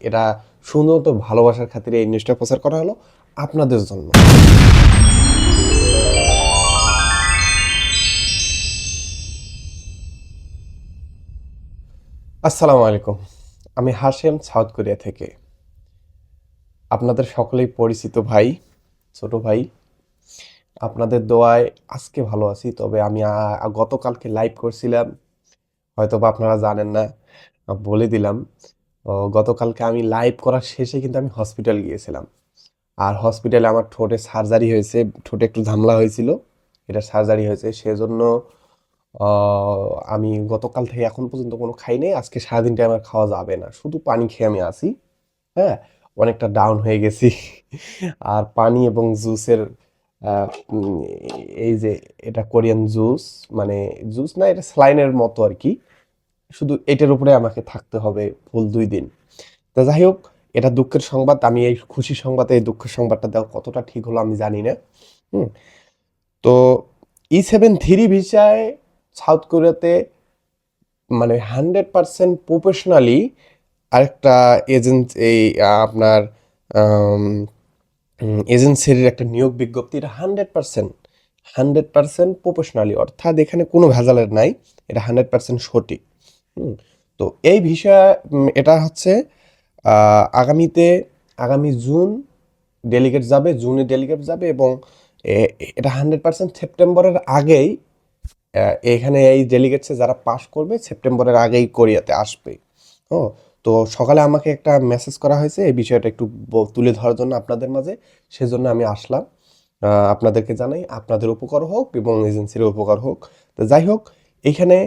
এটা শুধুমাত্র ভালোবাসার খাতিরে এই নিউজটা প্রচার করা হলো আপনাদের জন্য। আসসালামু আলাইকুম। আমি হাশেম, সাউথ কোরিয়া থেকে। আপনাদের সকলেই পরিচিত ভাই, ছোট ভাই। আপনাদের দোয়ায় আজকে ভালো আছি, তবে আমি গতকালকে লাইভ করছিলাম। হয়তো বা আপনারা জানেন না, বলে দিলাম। গতকালকে আমি লাইভ করার শেষে কিন্তু আমি হসপিটাল গিয়েছিলাম। আর হসপিটালে আমার ঠোঁটে সার্জারি হয়েছে, ঠোঁটে একটু ঝামলা হয়েছিল, এটা সার্জারি হয়েছে, সেজন্য আমি গতকাল থেকে এখন পর্যন্ত কোনো খাই নাই, আজকে সারাদিনটা আমার খাওয়া যাবে না, শুধু পানি খেয়ে আমি আসি হ্যাঁ অনেকটা ডাউন হয়ে গেছি। আর পানি এবং জুসের এই যে এটা কোরিয়ান জুস মানে জুস না, এটা স্লাইনের মতো আর কি শুধু এটার উপরে আমাকে থাকতে হবে ফুল দুই দিন। তা যাই হোক, এটা দুঃখের সংবাদ, আমি এই খুশি সংবাদে এই দুঃখের সংবাদটা দেওয়া কতটা ঠিক হলো আমি জানি না। হুম। তো ই সেভেন থ্রি ভিসায় সাউথ কোরিয়াতে মানে হান্ড্রেড পার্সেন্ট প্রফেশনালি আরেকটা এজেন্ট, এই আপনার এজেন্সির একটা নিয়োগ বিজ্ঞপ্তি, এটা hundred percent hundred percent professionally. অর্থাৎ এখানে কোনো ভেজালের নাই, এটা হান্ড্রেড পার্সেন্ট সঠিক। তো এই বিষয় এটা হচ্ছে আগামীতে, আগামী জুন ডেলিগেট যাবে, জুনে ডেলিগেট যাবে এবং এটা হান্ড্রেড পার্সেন্ট সেপ্টেম্বরের আগেই এখানে এই ডেলিগেটসে যারা পাস করবে, সেপ্টেম্বরের আগেই কোরিয়াতে আসবে। ও, তো সকালে আমাকে একটা মেসেজ করা হয়েছে, এই বিষয়টা একটু তুলে ধরার জন্য আপনাদের মাঝে, সেজন্য আমি আসলাম। আপনাদেরকে জানাই, আপনাদের উপকার হোক এবং এজেন্সির উপকার হোক। তো যাই হোক, এখানে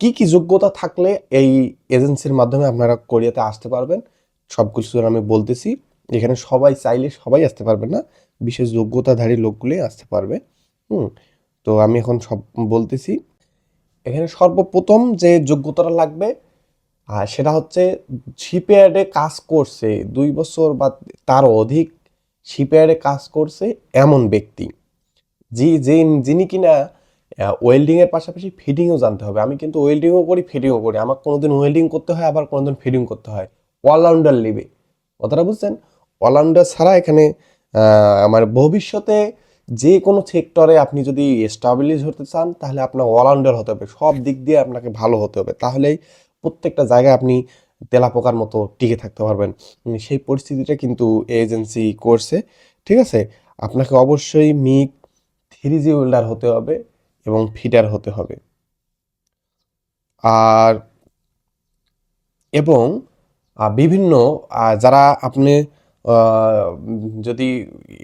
কি কি যোগ্যতা থাকলে এই এজেন্সির মাধ্যমে আপনারা কোরিয়াতে আসতে পারবেন? সব কিছু আমি বলতেছি, এখানে সবাই চাইলে সবাই আসতে পারবে না, বিশেষ যোগ্যতাধারী লোকগুলোই আসতে পারবে। হুম, তো আমি এখন সব বলতেছি। এখানে সর্বপ্রথম যে যোগ্যতাটা লাগবে আর সেটা হচ্ছে শিপইয়ার্ডে কাজ করছে, দুই বছর বা তারও অধিক শিপইয়ার্ডে কাজ করছে এমন ব্যক্তি। যে, যিনি কিনা ওয়েল্ডিংয়ের পাশাপাশি ফিডিংও জানতে হবে। আমি কিন্তু ওয়েল্ডিংও করি ফিডিংও করি। আমার কোনোদিন ওয়েল্ডিং করতে হয়, আবার কোনোদিন ফিডিং করতে হয়। অলরাউন্ডার লিবে কথাটা বুঝছেন? অলরাউন্ডার ছাড়া এখানে আমার ভবিষ্যতে যে কোনো সেক্টরে আপনি যদি এস্টাবলিশ হতে চান, তাহলে আপনার অলরাউন্ডার হতে হবে। সব দিক দিয়ে আপনাকে ভালো হতে হবে। তাহলেই প্রত্যেকটা জায়গায় আপনি তেলাপোকার মতো টিকে থাকতে পারবেন। সেই পরিস্থিতিটা কিন্তু এজেন্সি করছে। ঠিক আছে? আপনাকে অবশ্যই মিক থ্রি জি ওয়েল্ডার হতে হবে। এবং ফিটার হতে হবে। আর এবং বিভিন্ন যারা আপনি যদি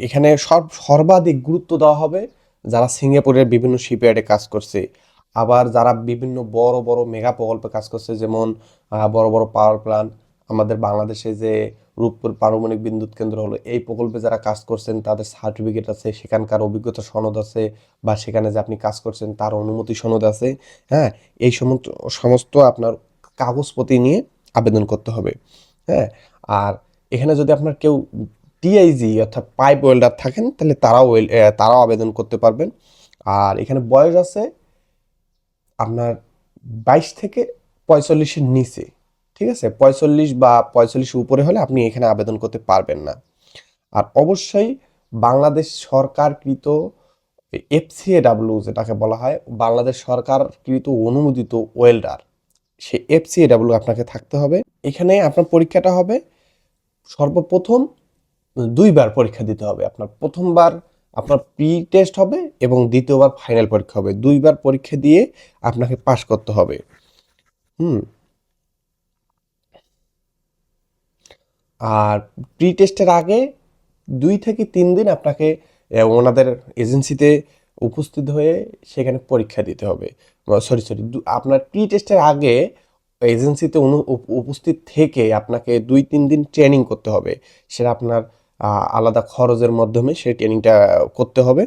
এখানে সর্ব সর্বাধিক গুরুত্ব দেওয়া হবে, যারা সিঙ্গাপুরের বিভিন্ন শিপইয়ার্ডে কাজ করছে, আবার যারা বিভিন্ন বড় বড় মেগা প্রকল্পে কাজ করছে, যেমন বড় বড় পাওয়ার প্ল্যান্ট আমাদের বাংলাদেশে যে রূপপুর পারমাণবিক বিদ্যুৎ কেন্দ্র হলো, এই প্রকল্পে যারা কাজ করছেন, তাদের সার্টিফিকেট আছে, সেখানকার অভিজ্ঞতা সনদ আছে, বা সেখানে যে আপনি কাজ করছেন, তার অনুমতি সনদ আছে হ্যাঁ? এই সমস্ত সমস্ত আপনার কাগজপত্র নিয়ে আবেদন করতে হবে হ্যাঁ? আর এখানে যদি আপনার কেউ টিআইজি অর্থাৎ পাইপ ওয়েল্ডার থাকেন, তাহলে তারাও তারাও আবেদন করতে পারবেন। আর এখানে বয়স আছে আপনার বাইশ থেকে পঁয়তাল্লিশের নিচে। ঠিক আছে? পঁয়তাল্লিশ বা পঁয়তাল্লিশ উপরে হলে আপনি এখানে আবেদন করতে পারবেন না। আর অবশ্যই বাংলাদেশ সরকারকৃত এফসিএডাব্লিউ যেটাকে বলা হয়, বাংলাদেশ সরকারকৃত অনুমোদিত ওয়েল্ডার, সে এফসিএডাব্লিউ আপনাকে থাকতে হবে। এখানে আপনার পরীক্ষাটা হবে, সর্বপ্রথম দুইবার পরীক্ষা দিতে হবে। আপনার প্রথমবার আপনার প্রি টেস্ট হবে এবং দ্বিতীয়বার ফাইনাল পরীক্ষা হবে। দুইবার পরীক্ষা দিয়ে আপনাকে পাশ করতে হবে। হুম? আর প্রি টেস্টের আগে দুই থেকে তিন দিন আপনাকে ওনাদের এজেন্সিতে উপস্থিত হয়ে সেখানে পরীক্ষা দিতে হবে। সরি সরি আপনার প্রি টেস্টের আগে এজেন্সিতে অনু উপস্থিত থেকে আপনাকে দুই, তিন দিন ট্রেনিং করতে হবে। সেটা আপনার আলাদা খরচের মাধ্যমে সেই ট্রেনিংটা করতে হবে।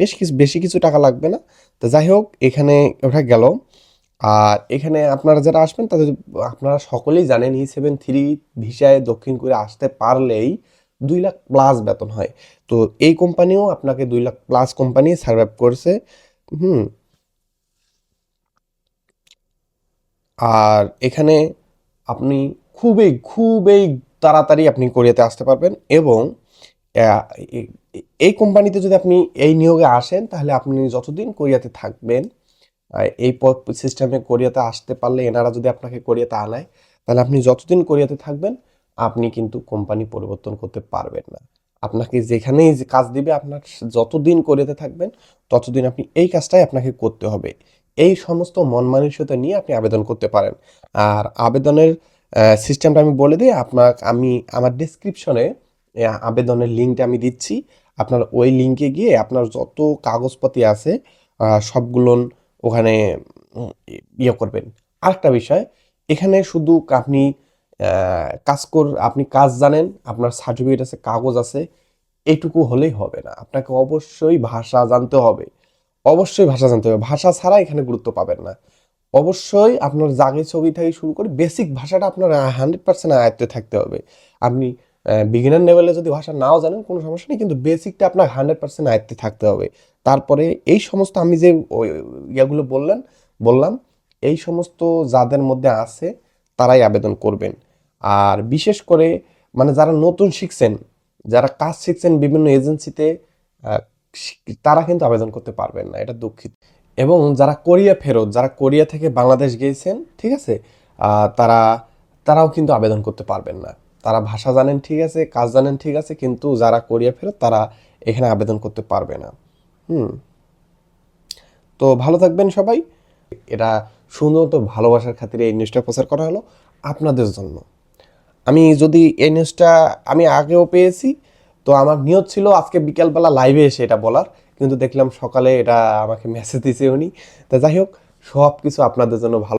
বেশ কিছু, বেশি কিছু টাকা লাগবে না। তো যাই হোক, এখানে ওটা গেল। আর এখানে আপনারা যারা আসবেন, তাদের আপনারা সকলেই জানেন ই সেভেন থ্রি ভিসায় দক্ষিণ কোরিয়া আসতে পারলেই দুই লাখ প্লাস বেতন হয়। তো এই কোম্পানিও আপনাকে দুই লাখ প্লাস কোম্পানি সার্ভাইভ করছে। হুম। আর এখানে আপনি খুবই খুবই তাড়াতাড়ি আপনি কোরিয়াতে আসতে পারবেন এবং এই কোম্পানিতে যদি আপনি এই নিয়োগে আসেন, তাহলে আপনি যতদিন কোরিয়াতে থাকবেন এই সিস্টেমে কোরিয়াতে আসতে পারলে এনারা যদি আপনাকে কোরিয়াতে আনায় তাহলে আপনি যতদিন কোরিয়াতে থাকবেন আপনি কিন্তু কোম্পানি পরিবর্তন করতে পারবেন না। আপনাকে যেখানেই যে কাজ দিবে আপনার যতদিন কোরিয়াতে থাকবেন ততদিন আপনি এই কাজটাই আপনাকে করতে হবে। এই সমস্ত মন মানসিকতা নিয়ে আপনি আবেদন করতে পারেন। আর আবেদনের সিস্টেমটা আমি বলে দিই আপনার আমি আমার ডিসক্রিপশনে আবেদনের লিঙ্কটা আমি দিচ্ছি। আপনার ওই লিঙ্কে গিয়ে আপনার যত কাগজপাতি আছে আহ, সবগুলো ওখানে ইয়ে করবেন। আরেকটা বিষয়, এখানে শুধু আপনি কাজ কর, আপনি কাজ জানেন, আপনার সার্টিফিকেট আছে, কাগজ আছে, এটুকু হলেই হবে না। আপনাকে অবশ্যই ভাষা জানতে হবে। অবশ্যই ভাষা জানতে হবে। ভাষা ছাড়া এখানে গুরুত্ব পাবেন না। অবশ্যই আপনার জাগে ছবি থেকে শুরু করে বেসিক ভাষাটা আপনার হান্ড্রেড পার্সেন্ট আয়ত্তে থাকতে হবে। আপনি বিগিনার লেভেলে যদি ভাষা নাও জানেন, কোনো সমস্যা নেই, কিন্তু বেসিকটা আপনার হান্ড্রেড পার্সেন্ট আয়ত্তে থাকতে হবে। তারপরে এই সমস্ত আমি যে ইয়েগুলো বললেন, বললাম, এই সমস্ত যাদের মধ্যে আছে, তারাই আবেদন করবেন। আর বিশেষ করে মানে যারা নতুন শিখছেন, যারা কাজ শিখছেন বিভিন্ন এজেন্সিতে তারা কিন্তু আবেদন করতে পারবেন না, এটা দুঃখিত। এবং যারা কোরিয়া ফেরত, যারা কোরিয়া থেকে বাংলাদেশ গিয়েছেন, ঠিক আছে তারা, তারাও কিন্তু আবেদন করতে পারবেন না। তারা ভাষা জানেন ঠিক আছে, কাজ জানেন ঠিক আছে, কিন্তু যারা কোরিয়া ফেরত তারা এখানে আবেদন করতে পারবে না। হুম। তো ভালো থাকবেন সবাই। এটা শুধুমাত্র ভালোবাসার খাতিরে এই নিউজটা প্রচার করা হলো আপনাদের জন্য। আমি যদি এই নিউজটা আমি আগেও পেয়েছি, তো আমার নিয়ত ছিল আজকে বিকালবেলা লাইভে এসে এটা বলার, কিন্তু দেখলাম সকালে এটা আমাকে মেসেজ দিয়েছে উনি। তা যাই হোক সব কিছু আপনাদের জন্য ভালো